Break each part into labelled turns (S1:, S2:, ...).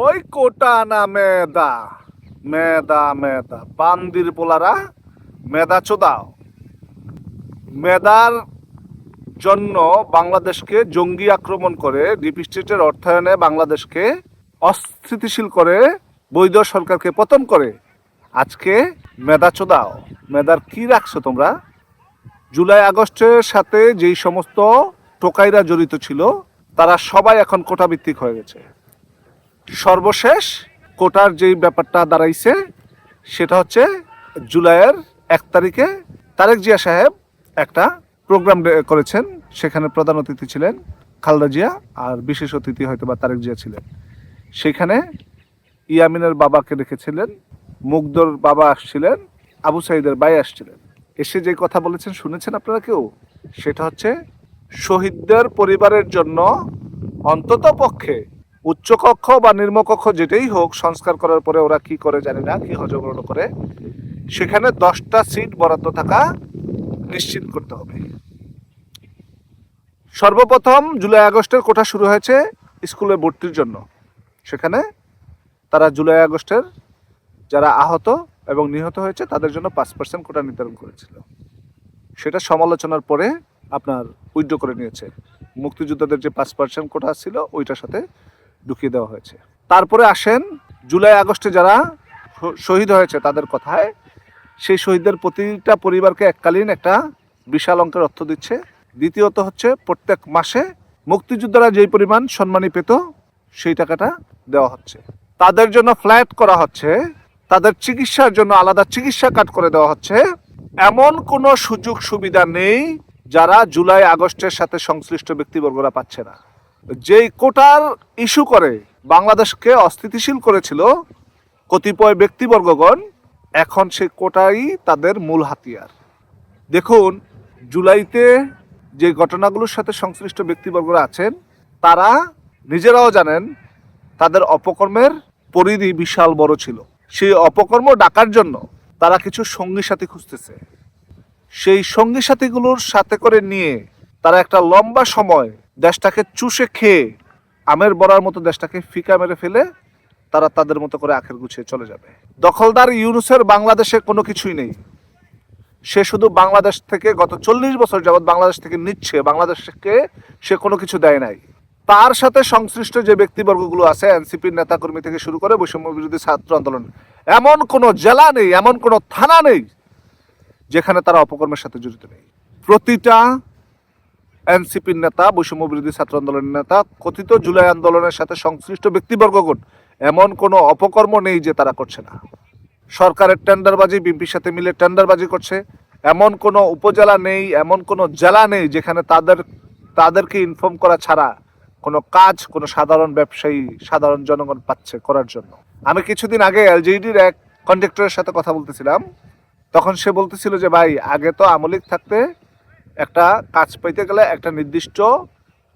S1: ওই কোটা না মেদা মেদা মেদা বান্দির পোলারা মেদা চোদাও। মেদার জন্য বাংলাদেশকে জঙ্গি আক্রমণ করে ডিপ স্টেটের অর্থায়নে বাংলাদেশকে অস্থিতিশীল করে বৈধ সরকারকে পতন করে। আজকে মেদা চোদাও। মেদার কি রাখছো তোমরা? জুলাই আগস্টের সাথে যেই সমস্ত টোকাইরা জড়িত ছিল, তারা সবাই এখন কোটা ভিত্তিক হয়ে গেছে। সর্বশেষ কোটার যেই ব্যাপারটা দাঁড়াইছে, সেটা হচ্ছে জুলাইয়ের এক তারিখে তারেক জিয়া সাহেব একটা প্রোগ্রাম করেছেন, সেখানে প্রধান অতিথি ছিলেন খালদা জিয়া আর বিশেষ অতিথি হয়তো বা তারেক জিয়া ছিলেন। সেখানে ইয়ামিনের বাবাকে রেখেছিলেন মুগ্ধর বাবা আসছিলেন, আবু সাইদের বাই আসছিলেন। এসে যে কথা বলেছেন, শুনেছেন আপনারা কেউ? সেটা হচ্ছে শহীদদের পরিবারের জন্য অন্তত পক্ষে উচ্চকক্ষ বা নিম্নকক্ষ যেটাই হোক সংস্কার করার পরে ওরা কি করে জানি না, কি হজবরল করে, সেখানে দশটা সিট বরাদ্দ থাকা নিশ্চিত করতে হবে। সর্বপ্রথম জুলাই আগস্টের কোটা শুরু হয়েছে স্কুলে ভর্তির জন্য। সেখানে তারা জুলাই আগস্টের যারা আহত এবং নিহত হয়েছে তাদের জন্য পাঁচ পার্সেন্ট কোটা নির্ধারণ করেছিল। সেটা সমালোচনার পরে আপনার উইড্রো করে নিয়েছে। মুক্তিযোদ্ধাদের যে পাঁচ পার্সেন্ট কোটা ছিল, ওইটার সাথে ঢুকিয়ে দেওয়া হয়েছে। তারপরে আসেন জুলাই আগস্টে যারা শহীদ হয়েছে তাদের কথায়, সেই শহীদদের প্রতিটা পরিবারকে এককালীন একটা বিশাল অঙ্কের অর্থ দিচ্ছে। দ্বিতীয়ত হচ্ছে প্রত্যেক মাসে মুক্তিযোদ্ধারা যেই পরিমাণ সম্মানী পেত, সেই টাকাটা দেওয়া হচ্ছে। তাদের জন্য ফ্ল্যাট করা হচ্ছে, তাদের চিকিৎসার জন্য আলাদা চিকিৎসা কার্ড করে দেওয়া হচ্ছে। এমন কোনো সুযোগ সুবিধা নেই যারা জুলাই আগস্টের সাথে সংশ্লিষ্ট ব্যক্তিবর্গরা পাচ্ছে না। যেই কোটার ইস্যু করে, বাংলাদেশকে অস্থিতিশীল করেছিল কতিপয় ব্যক্তিবর্গগণ, এখন সেই কোটাই তাদের মূল হাতিয়ার। দেখুন, জুলাইতে যে ঘটনাগুলোর সাথে সংশ্লিষ্ট ব্যক্তিবর্গরা আছেন, তারা নিজেরাও জানেন, তাদের অপকর্মের পরিধি বিশাল বড় ছিল। সেই অপকর্ম ডাকার জন্য তারা কিছু সঙ্গী সাথী খুঁজতেছে। সেই সঙ্গী সাথীগুলোর সাথে করে নিয়ে তারা একটা লম্বা সময় দেশটাকে চুষে খেয়ে আমের বড়ার মতো দেশটাকে ফিকা মেরে ফেলে তারা তাদের মতো করে আখের গুছিয়ে চলে যাবে। দখলদার ইউনুসের বাংলাদেশে কোনো কিছুই নেই। সে শুধু বাংলাদেশ থেকে গত চল্লিশ বছর যাবৎ বাংলাদেশ থেকে নিচ্ছে, বাংলাদেশকে সে কোনো কিছু দেয় নাই। তার সাথে সংশ্লিষ্ট যে ব্যক্তিবর্গগুলো আছে, এনসিপির নেতাকর্মী থেকে শুরু করে বৈষম্য বিরোধী ছাত্র আন্দোলন, এমন কোনো জেলা নেই, এমন কোনো থানা নেই যেখানে তারা অপকর্মের সাথে জড়িত নেই। প্রতিটা এনসিপির নেতা, বৈষম্য বিরোধী ছাত্র আন্দোলনের নেতা, কথিত জুলাই আন্দোলনের সাথে সংশ্লিষ্ট ব্যক্তিবর্গগণ, এমন কোনো অপকর্ম নেই যে তারা করছে না। সরকারের টেন্ডারবাজি, বিএনপির সাথে মিলে টেন্ডারবাজি করছে। এমন কোনো উপজেলা নেই, এমন কোনো জেলা নেই যেখানে তাদের, তাদেরকে ইনফর্ম করা ছাড়া কোনো কাজ, কোনো সাধারণ ব্যবসায়ী, সাধারণ জনগণ পাচ্ছে করার জন্য। আমি কিছুদিন আগে এলজিডির এক কন্ট্রাক্টরের সাথে কথা বলতেছিলাম। তখন সে বলতেছিল যে, ভাই, আগে তো আমলিক থাকতে একটা কাজ পাইতে গেলে একটা নির্দিষ্ট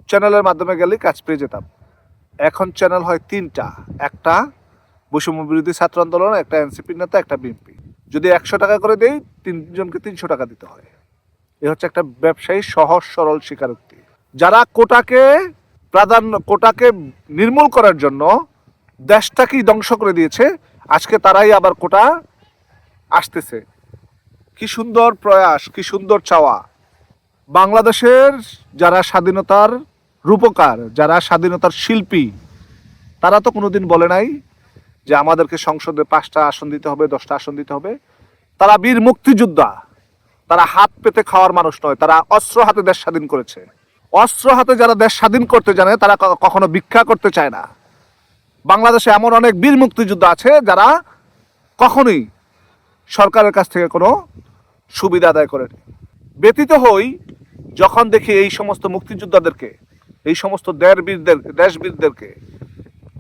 S1: চ্যানেলের মাধ্যমে গেলেই কাজ পেয়ে যেতাম। এখন চ্যানেল হয় তিনটা। একটা বৈষম্য বিরোধী ছাত্র আন্দোলন, একটা এনসিপি নেতা, একটা বিএনপি। যদি একশো টাকা করে দেই, তিনজনকে তিনশো টাকা দিতে হয়। এ হচ্ছে একটা ব্যবসায়ী সহজ, সরল স্বীকারোক্তি। যারা কোটাকে প্রাধান্য, কোটাকে নির্মূল করার জন্য দেশটাকেই ধ্বংস করে দিয়েছে, আজকে তারাই আবার কোটা আসতেছে। কি সুন্দর প্রয়াস, কি সুন্দর চাওয়া। বাংলাদেশের যারা স্বাধীনতার রূপকার, যারা স্বাধীনতার শিল্পী, তারা তো কোনোদিন বলে নাই যে আমাদেরকে সংসদে পাঁচটা আসন দিতে হবে, দশটা আসন দিতে হবে। তারা বীর মুক্তিযোদ্ধা, তারা হাত পেতে খাওয়ার মানুষ নয়, তারা অস্ত্র হাতে দেশ স্বাধীন করেছে। অস্ত্র হাতে যারা দেশ স্বাধীন করতে জানে, তারা কখনো ভিক্ষা করতে চায় না। বাংলাদেশে এমন অনেক বীর মুক্তিযোদ্ধা আছে যারা কখনোই সরকারের কাছ থেকে কোনো সুবিধা আদায় করেনি। ব্যতীত হই যখন দেখি এই সমস্ত মুক্তিযোদ্ধাদেরকে, এই সমস্ত দেড় বীরদের দেশবীরদেরকে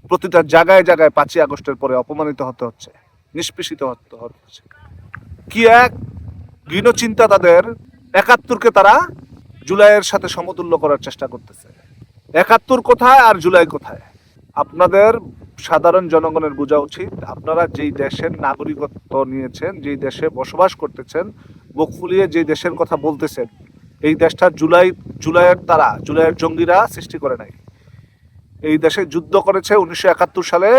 S1: প্রতিটা জায়গায় জায়গায় পাঁচই আগস্টের পরে অপমানিত হতে হচ্ছে, নিষ্পেষিত হতে হচ্ছে। কি এক ঘৃণ চিন্তা তাদের একাত্তরকে তারা জুলাইয়ের সাথে সমতুল্য করার চেষ্টা করতেছে। একাত্তর কোথায় আর জুলাই কোথায়? আপনাদের সাধারণ জনগণের বোঝা উচিত। আপনারা যেই দেশের নাগরিকত্ব নিয়েছেন, যেই দেশে বসবাস করতেছেন বুক ফুলিয়ে যেই দেশের কথা বলতেছেন, এই দেশটা জুলাই, জুলাইয়ের তারা, জুলাইয়ের জঙ্গিরা সৃষ্টি করে নাই। এই দেশে যুদ্ধ করেছে উনিশশো একাত্তর সালে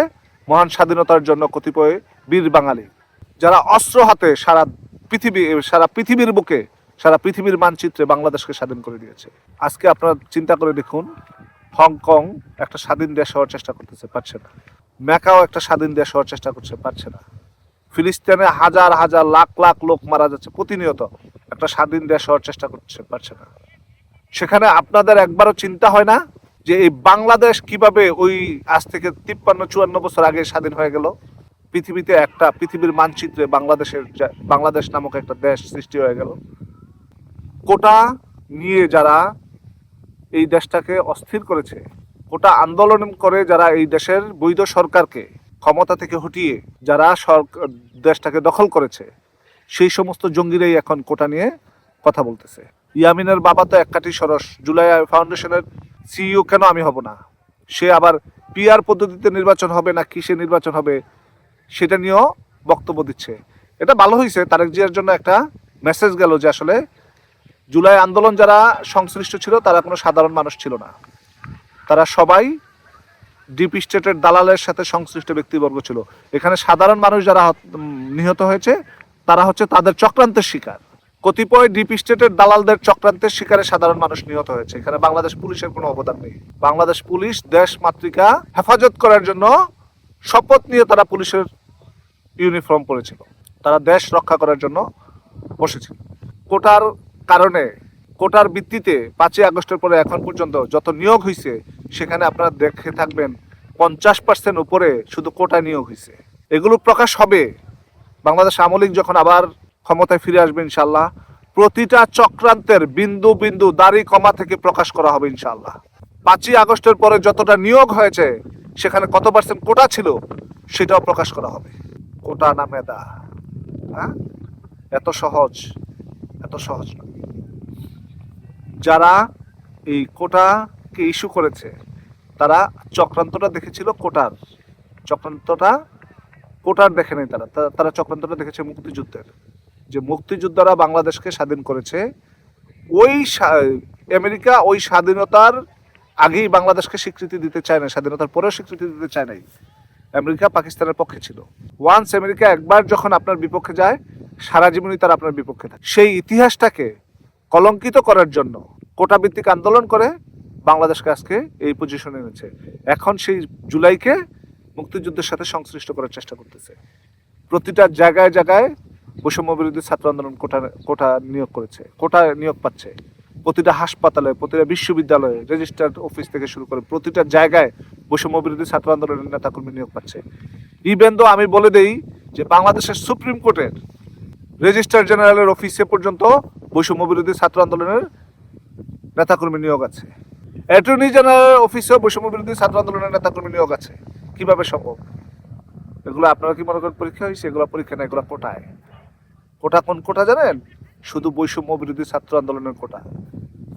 S1: মহান স্বাধীনতার জন্য কতিপয় বীর বাঙালি। যারা অস্ত্র হাতে সারা পৃথিবী, সারা পৃথিবীর বুকে, সারা পৃথিবীর মানচিত্রে বাংলাদেশকে স্বাধীন করে দিয়েছে। আজকে আপনারা চিন্তা করে দেখুন হংকং একটা স্বাধীন দেশ হওয়ার চেষ্টা করতেছে, পারছে না। ম্যাকাও একটা স্বাধীন দেশ হওয়ার চেষ্টা করছে, পারছে না। ফিলিস্তিনে হাজার হাজার লাখ লাখ লোক মারা যাচ্ছে প্রতিনিয়ত। একটা স্বাধীন দেশ হওয়ার চেষ্টা করছে, পারছে না। সেখানে আপনাদের একবারও চিন্তা হয় না যে এই বাংলাদেশ কীভাবে ওই আজ থেকে তিপ্পান্ন, চুয়ান্ন বছর আগে স্বাধীন হয়ে গেল? পৃথিবীতে একটা, পৃথিবীর মানচিত্রে বাংলাদেশের বাংলাদেশ নামক একটা দেশ সৃষ্টি হয়ে গেল। কোটা নিয়ে যারা এই দেশটাকে অস্থির করেছে। কোটা আন্দোলন করে যারা এই দেশের বৈধ সরকারকে ক্ষমতা থেকে হটিয়ে যারা দেশটাকে দখল করেছে, সেই সমস্ত জঙ্গিরাই এখন কোটা নিয়ে কথা বলতেছে। ইয়ামিনের বাবা তো এক কাঠি সরস, জুলাই ফাউন্ডেশনের সিইও কেন আমি হব না? সে আবার পিআর পদ্ধতিতে নির্বাচন হবে না কিসে নির্বাচন হবে, সেটা নিয়েও বক্তব্য দিচ্ছে। এটা ভালো হয়েছে তারেক জিয়ার জন্য একটা মেসেজ গেল যে আসলে জুলাই আন্দোলন যারা সংশ্লিষ্ট ছিল, তারা কোনো সাধারণ মানুষ ছিল না। তারা সবাই ডিপ স্টেটের দালালের সাথে সংশ্লিষ্ট ব্যক্তিবর্গ ছিল। এখানে সাধারণ মানুষ যারা নিহত হয়েছে, তারা হচ্ছে তাদের চক্রান্তের শিকার। কতিপয় ডিপ স্টেটের দালালদের চক্রান্তের শিকারে সাধারণ মানুষ নিহত হয়েছে। এখানে বাংলাদেশ পুলিশের কোনো অবদান নেই। বাংলাদেশ পুলিশ দেশ মাতৃকা হেফাজত করার জন্য শপথ নিয়ে তারা পুলিশের ইউনিফর্ম পরেছিল। তারা দেশ রক্ষা করার জন্য বসেছিল। কোটার কারণে কোটার ভিত্তিতে পাঁচই আগস্টের পরে এখন পর্যন্ত যত নিয়োগ হয়েছে সেখানে আপনারা দেখে থাকবেন পঞ্চাশ পার্সেন্ট উপরে শুধু কোটা নিয়োগ হয়েছে এগুলো প্রকাশ হবে। বাংলাদেশ আমলিক যখন আবার ক্ষমতায় ফিরে আসবে ইনশাল্লাহ প্রতিটা চক্রান্তের বিন্দু বিন্দু দাড়ি কমা থেকে প্রকাশ করা হবে ইনশাল্লাহ পাঁচই আগস্টের পরে যতটা নিয়োগ হয়েছে, সেখানে কত পার্সেন্ট কোটা ছিল, সেটাও প্রকাশ করা হবে। কোটা না মেধা হ্যাঁ? এত সহজ। এত সহজ নয় যারা এই কোটাকে ইস্যু করেছে, তারা চক্রান্তটা দেখেছিল কোটার। চক্রান্তটা কোটার দেখে নেই তারা। তারা চক্রান্তটা দেখেছে মুক্তিযুদ্ধের। যে মুক্তিযোদ্ধারা বাংলাদেশকে স্বাধীন করেছে, ওই আমেরিকা ওই স্বাধীনতার আগেই বাংলাদেশকে স্বীকৃতি দিতে চায় না স্বাধীনতার পরেও স্বীকৃতি দিতে চায় নাই। আমেরিকা পাকিস্তানের পক্ষে ছিল। ওয়ান্স আমেরিকা একবার যখন আপনার বিপক্ষে যায় সারা জীবনই তারা আপনার বিপক্ষে থাকে। সেই ইতিহাসটাকে কলঙ্কিত করার জন্য কোটা ভিত্তিক আন্দোলন করে বাংলাদেশকে আজকে এই পজিশনে এনেছে। এখন সেই জুলাইকে মুক্তিযুদ্ধের সাথে সংশ্লিষ্ট করার চেষ্টা করতেছে। প্রতিটা জায়গায় জায়গায় বৈষম্য বিরোধী ছাত্র আন্দোলন কোটা কোটা নিয়োগ করেছে, কোটা নিয়োগ পাচ্ছে। প্রতিটা হাসপাতালে, প্রতিটা বিশ্ববিদ্যালয়ে রেজিস্টার্ড অফিস থেকে শুরু করে প্রতিটা জায়গায় বৈষম্য বিরোধী ছাত্র আন্দোলনের নেতাকর্মী নিয়োগ পাচ্ছে। ইভেন তো আমি বলে দেই যে বাংলাদেশের সুপ্রিম কোর্টের রেজিস্ট্রার জেনারেলের অফিসে পর্যন্ত বৈষম্য বিরোধী ছাত্র আন্দোলনের নেতাকর্মী নিয়োগ আছে। অ্যাটর্নি জেনারেলের অফিসেও বৈষম্য বিরোধী ছাত্র আন্দোলনের নেতাকর্মী নিয়োগ আছে। কীভাবে সম্ভব? এগুলো আপনারা কি মনে করেন পরীক্ষা হয়েছে? এগুলো পরীক্ষা না, এগুলো কোটায় কোটা কোন কোটা জানেন? শুধু বৈষম্য বিরোধী ছাত্র আন্দোলনের কোটা।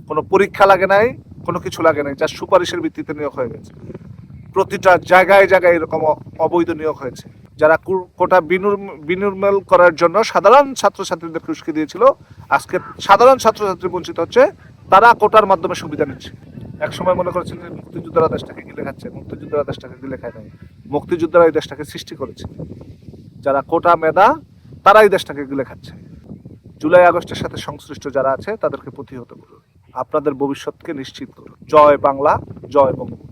S1: কোনো পরীক্ষা লাগে নাই, কোনো কিছু লাগে নাই, যা সুপারিশের ভিত্তিতে নিয়োগ হয়ে গেছে। প্রতিটা জায়গায় জায়গায় এরকম অবৈধ নিয়োগ হয়েছে। যারা কোটা বিনুর- বিনির্মূল করার জন্য সাধারণ ছাত্রছাত্রীদের উস্কে দিয়েছিল, আজকে সাধারণ ছাত্রছাত্রী বঞ্চিত হচ্ছে, তারা কোটার মাধ্যমে সুবিধা নিচ্ছে। এক সময় মনে করেছিলেন যে মুক্তিযোদ্ধারা দেশটাকে গিলে খাচ্ছে, মুক্তিযোদ্ধারা দেশটাকে গিলে খায় নাই। মুক্তিযোদ্ধারা এই দেশটাকে সৃষ্টি করেছে। যারা কোটা মেধা, তারাই দেশটাকে গিলে খাচ্ছে। জুলাই আগস্টের সাথে সংশ্লিষ্ট যারা আছে, তাদেরকে প্রতিহত করুন। আপনাদের ভবিষ্যৎকে নিশ্চিত করুন। জয় বাংলা, জয় বঙ্গবন্ধু।